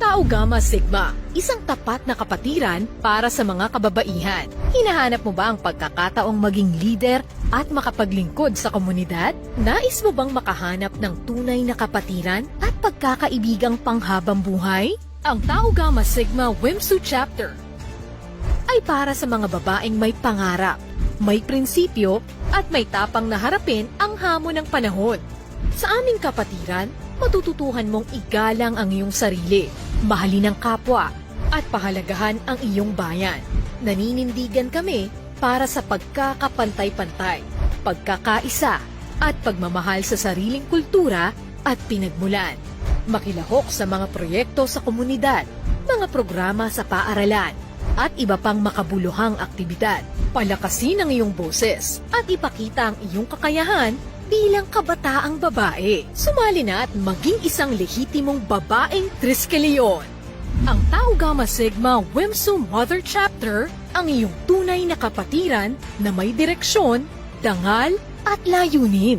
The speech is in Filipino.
Tau Gamma Sigma, isang tapat na kapatiran para sa mga kababaihan. Hinahanap mo ba ang pagkakataong maging leader at makapaglingkod sa komunidad? Nais mo bang makahanap ng tunay na kapatiran at pagkakaibigang panghabang buhay? Ang Tau Gamma Sigma Wimsu Chapter ay para sa mga babaeng may pangarap, may prinsipyo at may tapang na harapin ang hamon ng panahon. Sa aming kapatiran, matututuhan mong igalang ang iyong sarili, mahalin ang kapwa, at pahalagahan ang iyong bayan. Naninindigan kami para sa pagkakapantay-pantay, pagkakaisa, at pagmamahal sa sariling kultura at pinagmulan. Makilahok sa mga proyekto sa komunidad, mga programa sa paaralan, at iba pang makabuluhang aktibidad. Palakasin ang iyong boses at ipakita ang iyong kakayahan bilang kabataang babae. Sumali na at maging isang lehitimong babaeng Triskelion. Ang Tau Gamma Sigma Wimsu Mother Chapter ang iyong tunay na kapatiran na may direksyon, dangal at layunin.